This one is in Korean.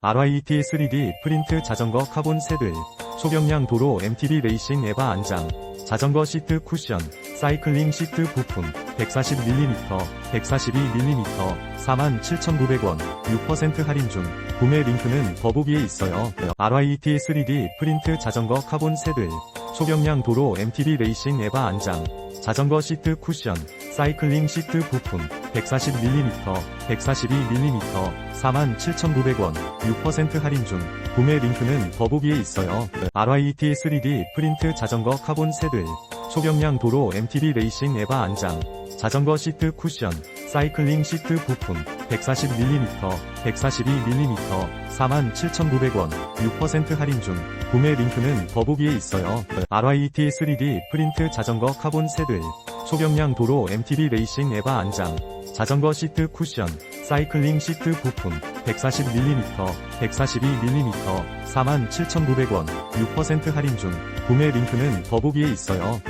RYT 3D 프린트 자전거 카본 세들, 초경량 도로 MTB 레이싱 에바 안장, 자전거 시트 쿠션, 사이클링 시트 부품, 140mm, 142mm, 47,900원, 6% 할인 중, 구매 링크는 더보기에 있어요. RYT 3D 프린트 자전거 카본 세들, 초경량 도로 MTB 레이싱 에바 안장, 자전거 시트 쿠션, 사이클링 시트 부품, 140mm, 142mm, 47,900원, 6% 할인 중, 구매 링크는 더보기에 있어요. RYT 3D 프린트 자전거 카본 세들, 초경량 도로 MTB 레이싱 에바 안장, 자전거 시트 쿠션, 사이클링 시트 부품, 140mm, 142mm, 47,900원, 6% 할인 중, 구매 링크는 더보기에 있어요. RYT 3D 프린트 자전거 카본 세들, 초경량 도로 MTB 레이싱 에바 안장, 자전거 시트 쿠션, 사이클링 시트 부품, 140mm, 142mm, 47,900원, 6% 할인 중, 구매 링크는 더보기에 있어요.